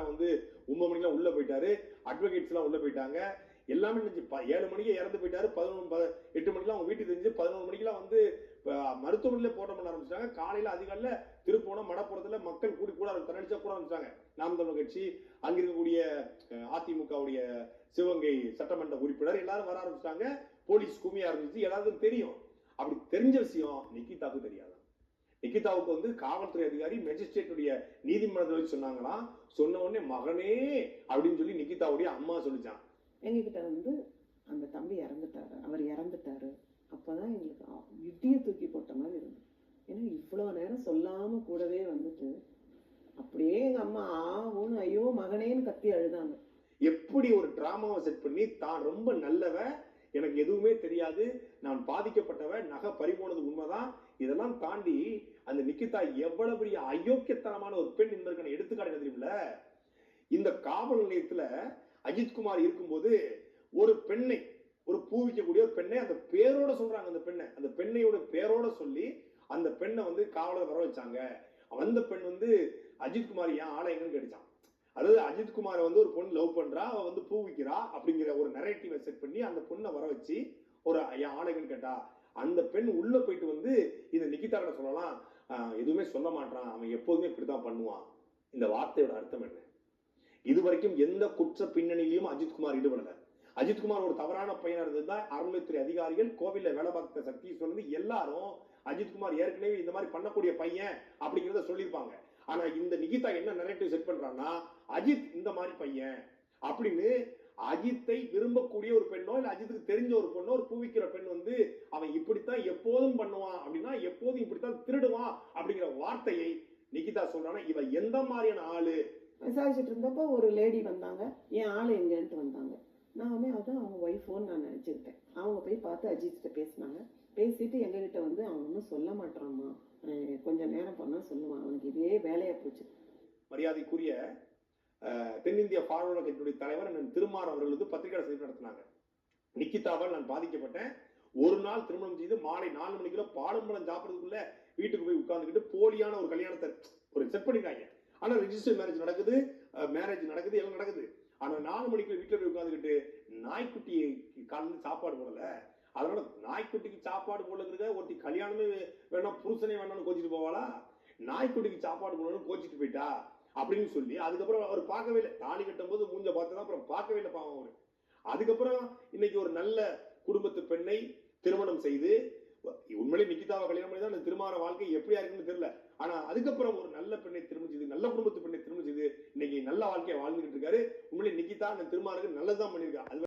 அஜித்குமாரை வந்து ஒன்பது மணிக்கெலாம் உள்ள போயிட்டாரு. அட்வொகேட்ஸ்லாம் எல்லாம் உள்ள போயிட்டாங்க. எல்லாமே ப- ஏழு மணிக்கு இறந்து போயிட்டாரு. பதினொன்று ப- எட்டு மணிக்கெலாம் அவங்க வீட்டுக்கு தெரிஞ்சு பதினொன்று மணிக்கெலாம் வந்து மருத்துவமனையில போராட்டம் பண்ண ஆரம்பிச்சிட்டாங்க. காலையில அதிகாலையில் திருப்போணம் மடப்புறத்தில் மக்கள் கூடி கூட தரணிச்சா கூட ஆரம்பிச்சாங்க. நாம் தமிழ் கட்சி. அங்க இருக்கக்கூடிய அஹ், அதிமுகவுடைய சிவகங்கை சட்டமன்ற உறுப்பினர் எல்லாரும் வர ஆரம்பிச்சிட்டாங்க. போலீஸ் குமிய ஆரம்பிச்சு எல்லாருக்கும் தெரியும். அப்படி தெரிஞ்ச விஷயம் நிக்கிதாவுக்கு தெரியாது. நிக்கிதாவுக்கு வந்து காவல்துறை அதிகாரி மெஜிஸ்ட்ரேட்டுடைய நீதிமன்றத்தில் வச்சு சொன்னாங்களாம். சொன்ன உடனே மகனே அப்படின்னு சொல்லி நிக்கிதாவுடைய அம்மா சொல்லிச்சான் எங்ககிட்ட வந்து அந்த தம்பி இறந்துட்டாரு. அவர் இறந்துட்டாரு. அப்பதான் எங்களுக்கு இடிய தூக்கி போட்ட மாதிரி இருந்தது. ஏன்னா இவ்வளோ நேரம் சொல்லாம கூடவே வந்துட்டு அப்படியே எங்க அம்மா ஆ ஊன்னு ஐயோ மகனேன்னு கத்தி அழுதாங்க. எப்படி ஒரு டிராமாவை செட் பண்ணி தான் ரொம்ப நல்லவன் எனக்கு எதுவுமே தெரியாது நான் பாதிக்கப்பட்டவன் நகை பறிபோனது உண்மைதான் இதெல்லாம் தாண்டி அந்த நிக்கிதா எவ்வளவு பெரிய அயோக்கியத்தனமான ஒரு பெண் என்பதற்கான எடுத்துக்காட்டு தெரியும்ல இந்த காவல் நிலையத்துல அஜித்குமார் இருக்கும்போது ஒரு பெண்ணை ஒரு பூவிக்கக்கூடிய ஒரு பெண்ணை அந்த பேரோட சொல்றாங்க அந்த பெண்ணை. அந்த பெண்ணையோட பேரோட சொல்லி அந்த பெண்ணை வந்து காவலர் வர வச்சாங்க. அந்த பெண் வந்து அஜித்குமார் ஏன் ஆலயங்கன்னு கேட்டான் அதாவது அஜித்குமாரை வந்து ஒரு பொண்ணு லவ் பண்றா அவ வந்து பூ விற்கிறா அப்படிங்கிற ஒரு நெரேட்டிவை செட் பண்ணி அந்த பொண்ணை வர வச்சு ஒரு என் ஆணைகன் கேட்டா? அந்த பெண் உள்ள போயிட்டு வந்து இந்த நிக்கிதாட்ட சொல்லலாம். எதுவுமே சொல்ல மாட்டான் அவன் எப்போதுமே இப்படிதான் பண்ணுவான். இந்த வார்த்தையோட அர்த்தம் என்ன? இது வரைக்கும் எந்த குற்ற பின்னணியிலையும் அஜித்குமார் ஈடுபடல. அஜித்குமார் ஒரு தவறான பையனா இருந்ததுன்னா அறநிலைத்துறை அதிகாரிகள் கோவில்ல வேலை பார்த்த சக்தீஸ்வரன் வந்து எல்லாரும் அஜித்குமார் ஏற்கனவே இந்த மாதிரி பண்ணக்கூடிய பையன் அப்படிங்கிறத சொல்லியிருப்பாங்க. ஆனா இந்த நிகிதா என்ன நெரேட்டிவ் செட் பண்றான்னா அஜித் இந்த மாதிரி பையன் அப்படின்னு அஜித்தை விரும்பக்கூடிய ஒரு பெண் இல்ல அஜித்துக்கு தெரிஞ்ச ஒரு பொண்ணோ ஒரு பூவிக்கிற பெண் வந்து அவன் இப்படித்தான் எப்போதும் பண்ணுவான் அப்படின்னா எப்போதும் இப்படித்தான் திருடுவான் அப்படிங்கிற வார்த்தையை நிகிதா சொல்றானா. இவ எந்த மாதிரியான ஆளு? விசாரிச்சுட்டு இருந்தப்போ ஒரு லேடி வந்தாங்க. என் ஆள் எங்கன்ட்டு வந்தாங்க. நானே அதான் அவங்க ஒய்ஃபோன்னு நான் நினச்சிக்கிட்டேன். அவங்க போய் பார்த்து அஜித்கிட்ட பேசினாங்க. பேசிட்டு எங்ககிட்ட வந்து அவன் ஒன்றும் சொல்ல மாட்டான்மா அஹ் கொஞ்சம் நேரம் பண்ணால் சொல்லுவான். அவனுக்கு இதே வேலையா போச்சு. மரியாதைக்குரிய தென்னிந்திய பார்வர்டு கட்சியுடைய தலைவர் திருமார் அவர்கள் வந்து பத்திரிகை சந்திப்பு நடத்தினாங்க. நிக்கிதாவால் நான் பாதிக்கப்பட்டேன். ஒரு நாள் திருமணம் செய்து மாலை நாலு மணிக்குள்ள பாலம்பழம் சாப்பிட்றதுக்குள்ள வீட்டுக்கு போய் உட்காந்துக்கிட்டு போலியான ஒரு கல்யாணத்தை ஒரு செட் பண்ணிட்டாங்க. ஆனா ரிஜிஸ்டர் மேரேஜ் நடக்குது. மேரேஜ் நடக்குது எல்லாம் நடக்குது. ஆனா நாலு மணிக்கு வீட்டில் போய் உட்காந்துக்கிட்டு நாய்க்குட்டியை கலந்து சாப்பாடு போடல. அதனால நாய்க்குட்டிக்கு சாப்பாடு போடலங்கிறத ஒருத்தி கல்யாணமே வேணாம் புருஷனே வேணாம்னு கோச்சிட்டு போவாளா? நாய்க்குட்டிக்கு சாப்பாடு போடணும்னு கோச்சிட்டு போயிட்டா? அப்படின்னு சொல்லி அதுக்கப்புறம் அவர் பார்க்கவே இல்லை. தாலி கட்டும் போது மூஞ்ச பார்த்தா தான் அப்புறம் பார்க்கவே இல்லை பாவம் அவர். அதுக்கப்புறம் இன்னைக்கு ஒரு நல்ல குடும்பத்து பெண்ணை திருமணம் செய்து உண்மையிலே நிக்கிதாவை கல்யாணம் பண்ணி தான் அந்த திருமண வாழ்க்கை எப்படியா இருக்குன்னு தெரியல. ஆனா அதுக்கப்புறம் ஒரு நல்ல பெண்ணை திருமணம் செய்து நல்ல குடும்பத்து பெண்ணை திருமணம் செய்து இன்னைக்கு நல்ல வாழ்க்கையை வாழ்ந்துகிட்டு இருக்காரு. உண்மையிலே நிக்கிதா அந்த திருமணத்துக்கு நல்லதுதான் பண்ணியிருக்கா. அது